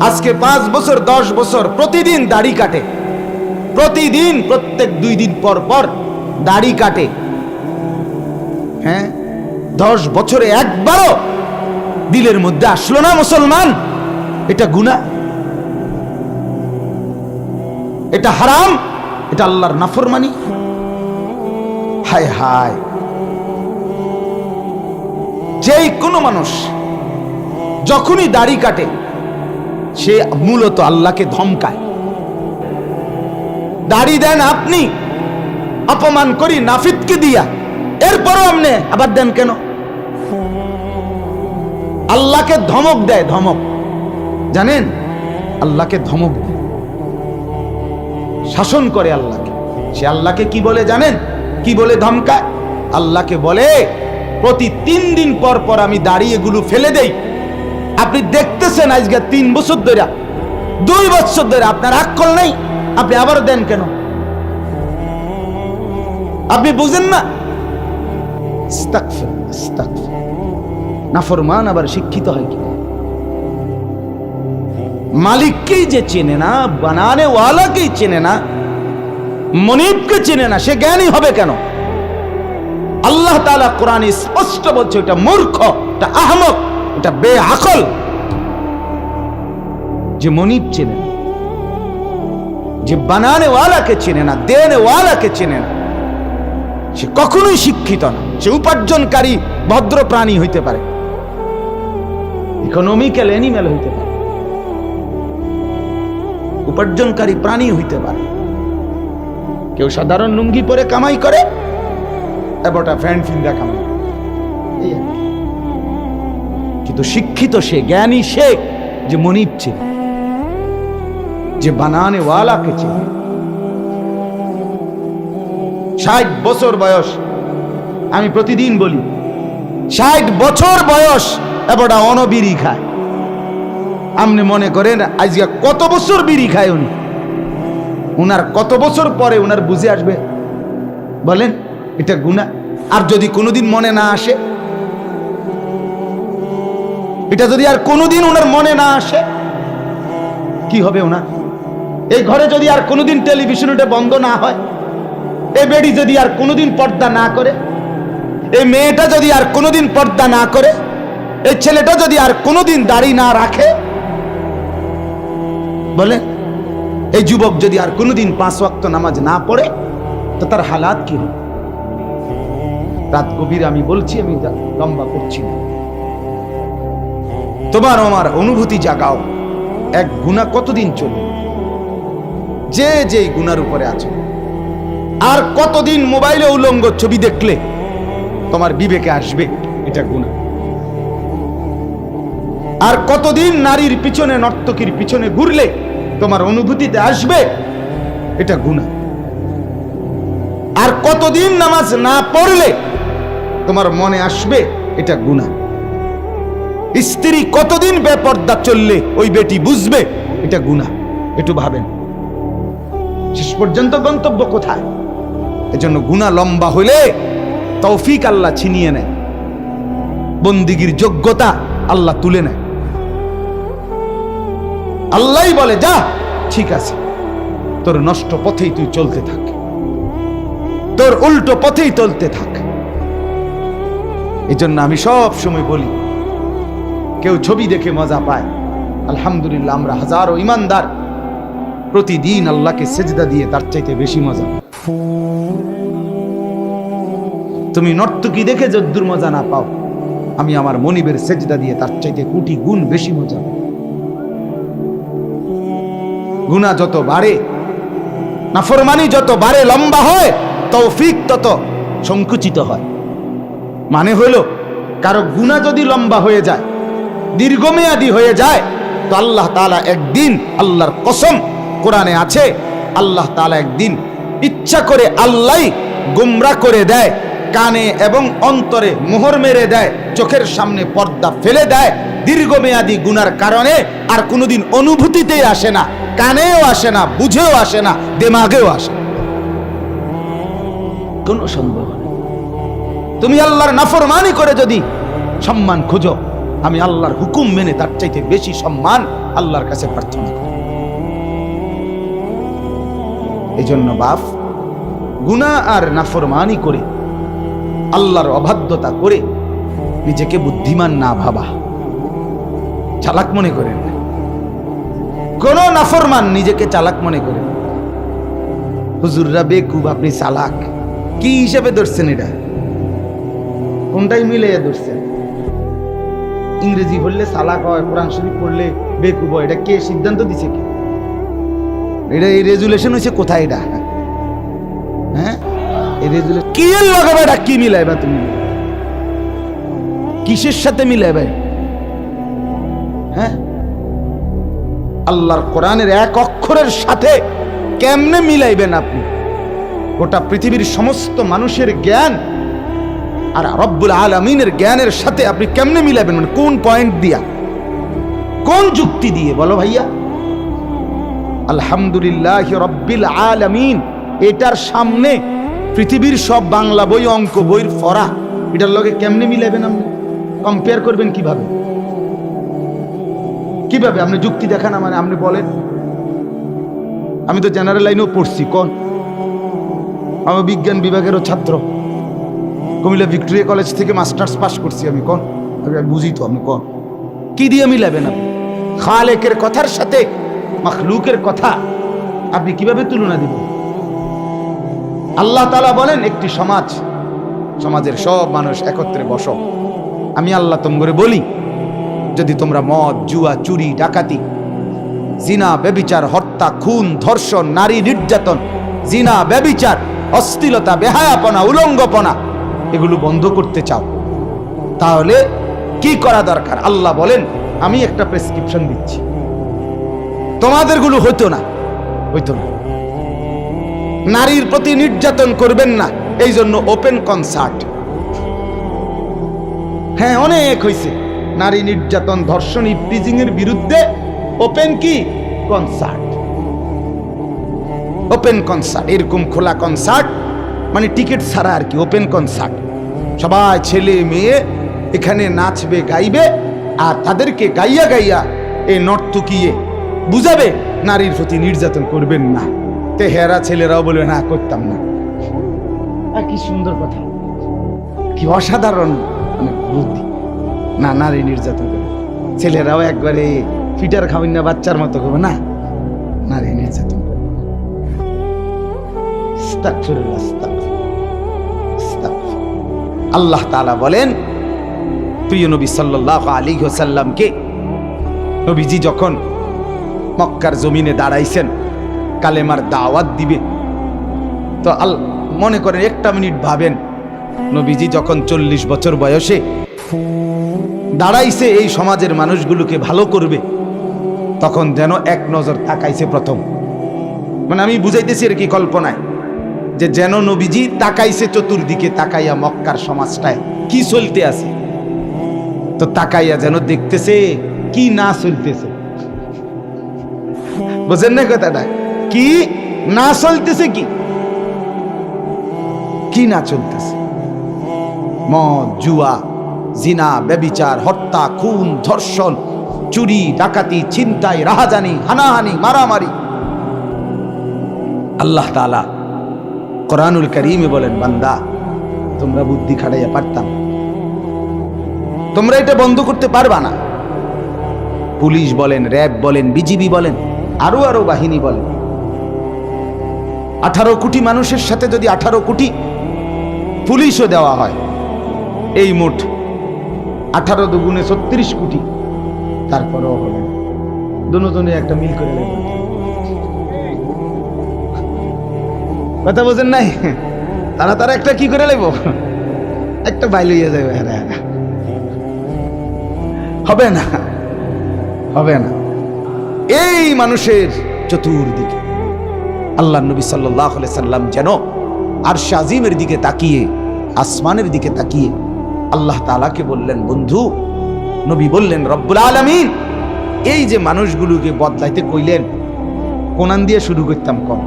আজকে পাঁচ বছর, দশ বছর, প্রতিদিন দাড়ি কাটে। প্রতিদিন, প্রত্যেক দুই দিন পর পর দাড়ি কাটে। হ্যাঁ? দশ বছরে একবারও দিলের মধ্যে আসলো না মুসলমান। এটা গুণা এটা হারাম। এটা আল্লাহর নাফরমানি। হায় হায়। যেই কোনো মানুষ যখনই দাড়ি কাটে সে মূলত আল্লাহকে ধমকায়। দাড়ি দেন আপনি, অপমান করি নাফিদকে দিয়া, এরপরও আপনি আবার দেন কেন? আল্লাহকে ধমক দেয়, ধমক। জানেন, আল্লাহকে ধমক দেয়। শাসন করে আল্লাহকে। সে আল্লাহকে কি বলে জানেন? কি বলে ধমকায়? আল্লাহকে বলে, প্রতি তিন দিন পর পর আমি দাঁড়িয়ে এগুলো ফেলে দেই। আপনি দেখতেছেন আজকে তিন বছর ধরে, দুই বছর ধরে আপনার আক্কল নাই, আপনি আবার দেন কেন? আপনি বুঝেন না। নাফরমান আবার শিক্ষিত হয় কি? মালিককেই যে চেনে না বানানে ওয়ালাকেই চেনে না, মনিবকে চেনে না, সে জ্ঞানী হবে কেন? আল্লাহ তাআলা কোরআনে স্পষ্ট বলছে এটা মূর্খ এটা আহমক। এটা বেআকল। যে মনিব চেনে না, যে বানানে ওয়ালাকে চেনে না দেনে ওয়ালাকে চেনে না, সে কখনোই শিক্ষিত না, সে উপার্জনকারী ভদ্র প্রাণী হইতে পারে ইকোনমিক্যাল অ্যানিম্যাল হইতে পারে, উপার্জনকারী প্রাণী হইতে পারে। কেউ সাধারণ লুঙ্গি পরে কামাই করে এবটা ফ্যান ফিন্দা কামাই কিন্তু শিক্ষিত সে, জ্ঞানী সে যে মনিব চেনে যে বানানে ওয়ালাকে চেনে ষাট বছর বয়স, আমি প্রতিদিন বলি, ষাট বছর বয়স এবটা অনবিরি খায়। আপনি মনে করেন, আজকে কত বছর বিড়ি খায় উনি? উনার কত বছর পরে উনার বুঝে আসবে? বলেন, এটা গুণা আর যদি কোনোদিন মনে না আসে এটা যদি আর কোনোদিন ওনার মনে না আসে, কি হবে ওনার? এই ঘরে যদি আর কোনোদিন টেলিভিশন ওটা বন্ধ না হয়, এই বেডি যদি আর কোনোদিন পর্দা না করে, এই মেয়েটা যদি আর কোনোদিন পর্দা না করে, এই ছেলেটা যদি আর কোনোদিন দাড়ি না রাখে, বলে, এই যুবক যদি আর কোনোদিন পাঁচ ওয়াক্ত নামাজ না পড়ে, তো তার হালাত কি হবে? রাত গভীর আমি বলছি, আমি লম্বা করছি না। তোমার আমার অনুভূতি জাগাও। এক গুণা কতদিন চলবে? যে যে গুনার উপরে আছে। আর কতদিন মোবাইলে উলঙ্গ ছবি দেখলে তোমার বিবেকে আসবে এটা গুণা। আর কতদিন নারীর পিছনে, নর্তকীর পিছনে ঘুরলে তোমার অনুভূতিতে আসবে এটা গুণা। আর কতদিন নামাজ না পড়লে তোমার মনে আসবে এটা গুণা। স্ত্রী কতদিন বেপর্দা চললে ওই বেটি বুঝবে? এটা গুণা একটু ভাবেন। শেষ পর্যন্ত গন্তব্য কোথায়? এজন্য গুণা লম্বা হলে তৌফিক আল্লাহ ছিনিয়ে নেয়। বন্দিগির যোগ্যতা আল্লাহ তুলে নেয়। আল্লাহই বলে, যা, ঠিক আছে। তোর নষ্ট পথেই তুই চলতে থাক। তোর উল্টো পথেই চলতে থাক। এজন্য আমি সব সময় বলি কেউ ছবি দেখে মজা পায়। আলহামদুলিল্লাহ, আমরা হাজারো ইমানদার। প্রতিদিন আল্লাহকে সেজদা দিয়ে তার চাইতে বেশি মজা তুমি নর্তকী দেখে যদ্দুর মজা না পাও। আমি আমার মনিবের সেজদা দিয়ে তার চাইতে কোটি গুণ বেশি মজা। গুণা যত বাড়ে, নাফরমানি যত বাড়ে, লম্বা হয়, তৌফিক তত সংকুচিত হয়। মানে হলো, কারও গুণা যদি লম্বা হয়ে যায় দীর্ঘমেয়াদী হয়ে যায়, তো আল্লাহ তাআলা একদিন আল্লাহর কসম কোরআনে আছে, আল্লাহ তাআলা একদিন ইচ্ছা করে আল্লাহ গুমরা করে দেয়, কানে এবং অন্তরে মোহর মেরে দেয়, চোখের সামনে পর্দা ফেলে দেয়, দীর্ঘমেয়াদী গুনার কারণে আর কোনোদিন অনুভূতিতেই আসে না, কানেও আসে না, বুঝেও আসে না, দেমাগেও আসে। কোনো নেই তুমি আল্লাহর নাফরমানি করে যদি সম্মান খুঁজো আমি আল্লাহর হুকুম মেনে তার চাইতে বেশি সম্মান আল্লাহর কাছে প্রার্থনা করি। এই জন্য বাপ গুণা আর নাফরমানি করে, আল্লাহর অবাধ্যতা করে নিজেকে বুদ্ধিমান না ভাবা। চালাক মনে করেন। কোন নাফরমান নিজেকে চালাক মনে করেন হুজুররা বেকুব, আপনি চালাক। কি হিসেবে ধরছেন এটা? কোনটাই মিলে ধরছেন? ইংরেজি পড়লে চালাক হয়, কোরআন শরীফ পড়লে বেকুব হয়, এটা কে সিদ্ধান্ত দিছে কি? এটা এই রেজুলেশন হয়েছে কোথায় এটা? হ্যাঁ? এই রেজুলেশন কি লাগাবে এটা কি মিলাইবা তুমি? কিসের সাথে মিলাইবে হ্যাঁ? আল্লাহর কোরআনের এক অক্ষরের সাথে কেমনে মিলাইবেন আপনি? গোটা পৃথিবীর সমস্ত মানুষের জ্ঞান আর রব্বুল আলমিনের জ্ঞানের সাথে আপনি কেমনে মিলাবেন? মানে কোন পয়েন্ট দিয়া? কোন যুক্তি দিয়ে? বলো ভাইয়া। আলহামদুলিল্লাহ রব্বিল আলামিন। এটার সামনে পৃথিবীর সব বাংলা বই, অঙ্ক বইয়ের ফরা, এটার লগে কেমনে মিলাবেন আপনি? কম্পেয়ার করবেন কীভাবে? কীভাবে? আপনি যুক্তি দেখান মানে আপনি বলেন। আমি তো জেনারেল লাইনেও পড়ছি, কোন? আমি বিজ্ঞান বিভাগেরও ছাত্র। কুমিল্লা ভিক্টোরিয়া কলেজ থেকে মাস্টার্স পাস করছি আমি, কোন? বুঝি তো, আমি কোন? কি দিয়ে মিলাবেন আপনি? খালেকের কথার সাথে মখলুকের কথা আপনি কীভাবে তুলনা দিবেন আল্লাহ তালা বলেন, একটি সমাজ, সমাজের সব মানুষ একত্রে বসো। আমি আল্লাহ তোমরে বলি, যদি তোমরা মদ, জুয়া, চুরি, ডাকাতি, জিনা, ব্যবিচার, হত্যা, খুন, ধর্ষণ, নারী নির্যাতন, জিনা, ব্যবিচার অস্থিলতা বেহায়াপনা, উলঙ্গপনা এগুলো বন্ধ করতে চাও। তাহলে কি করা দরকার? আল্লাহ বলেন, আমি একটা প্রেসক্রিপশন দিচ্ছি। তোমাদেরগুলো হইতো না। হইতো না। নারীর প্রতি নির্যাতন করবেন না। এই জন্য ওপেন কনসার্ট হ্যাঁ অনেক হয়েছে নারী নির্যাতন, ধর্ষণ ইফটিজিং এর বিরুদ্ধে ওপেন কি? কনসার্ট ওপেন কনসার্ট এরকম খোলা কনসার্ট মানে টিকিট ছাড়া আর কি ওপেন কনসার্ট সবাই ছেলে মেয়ে এখানে নাচবে, গাইবে, আর তাদেরকে গাইয়া গাইয়া এই নর্তকিয়ে বুঝাবে, নারীর প্রতি নির্যাতন করবেন না। তে হেরা ছেলেরাও বলবে, না, করতাম না। কি সুন্দর কথা। কি অসাধারণ মানে বুদ্ধি। না, নারী নির্যাতন করে ছেলেরাও একবারে ফিটার খাবেন না, বাচ্চার মতো করবে না। নারী নির্যাতন করবে। আল্লাহ তালা বলেন, প্রিয় নবী সাল্লাল্লাহু আলী হোসাল্লামকে নবীজি যখন মক্কার জমিনে দাঁড়াইছেন, কালেমার দাওয়াত দিবে, তো আল, মনে করেন একটা মিনিট ভাবেন, নবীজি যখন চল্লিশ বছর বয়সে দাঁড়াইছে এই সমাজের মানুষগুলোকে ভালো করবে, তখন যেন এক নজর তাকাইছে প্রথম। মানে আমি বুঝাইতেছি আর কি কল্পনায়। যে যেন নবীজি তাকাইছে চতুর্দিকে, তাকাইয়া মক্কার সমাজটায়। কি চলতে আছে? তো তাকাইয়া যেন দেখতেছে, কি না চলতেছে। বুঝেন না কথাটা? কি না চলতেছে কি? কি না চলতেছে? মদ, জুয়া, জিনা, ব্যবিচার, হত্যা, খুন, ধর্ষণ, চুরি, ডাকাতি, ছিনতাই, রাহাজানি, হানাহানি, মারামারি। আল্লাহ তাআলা কোরআনুল করিমে বলেন, বান্দা, তোমরা বুদ্ধি খাটাইয়া পারতাম। তোমরা এটা বন্ধ করতে পারবা না। পুলিশ বলেন, র্যাব বলেন, বিজিবি বলেন, আরও আরও বাহিনী বলেন। আঠারো কোটি মানুষের সাথে যদি আঠারো কোটি পুলিশও দেওয়া হয়, এই মোট আঠারো দুগুণে ছত্রিশ কোটি, তারপরেও হবে না। দুজনে একটা মিল করে নেবেন। কথা বোঝেন নাই? তারা তারা একটা কি করে নেব একটা বাইল হইয়া যাবে হ্যাঁ হ্যাঁ হবে না হবে না। এই মানুষের চতুর্দিকে আল্লাহ নবী সাল্লাহ সাল্লাম যেন আর শাজিমের দিকে তাকিয়ে, আসমানের দিকে তাকিয়ে আল্লাহ তালাকে বললেন, বন্ধু, নবী বললেন, রব্বুল আলমিন। এই যে মানুষগুলোকে বদলাইতে কইলেন, কোনান দিয়ে শুরু করতাম কম।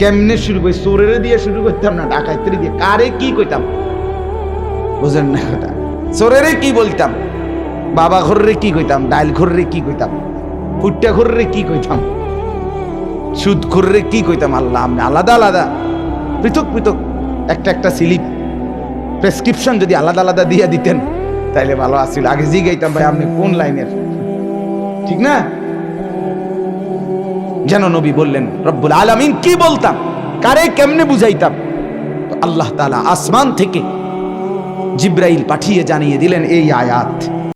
কেমনে শুরু করি? চোরের দিয়ে শুরু করতাম না, ডাকাইতের দিয়ে। কারে কি কইতাম? বুঝেন না কথা। চোরেরে কি বলতাম? বাবা ঘররে কি কইতাম? ডাইল ঘররে কি কইতাম? ফুটটা ঘররে কি কইতাম? সুদ ঘররে কি কইতাম? আল্লাহ, আমি আলাদা আলাদা। পৃথক পৃথক। একটা একটা স্লিপ। প্রেসক্রিপশন যদি আলাদা আলাদা দিয়ে দিতেন, তাইলে ভালো আসছিল আগে জি জিগাইতাম ভাই, আপনি কোন লাইনের? ঠিক না? যেন নবী বললেন, রব্বুল আলমিন, কি বলতাম? কারে কেমনে বুঝাইতাম? আল্লাহ তালা আসমান থেকে জিব্রাইল পাঠিয়ে জানিয়ে দিলেন, এই আয়াত।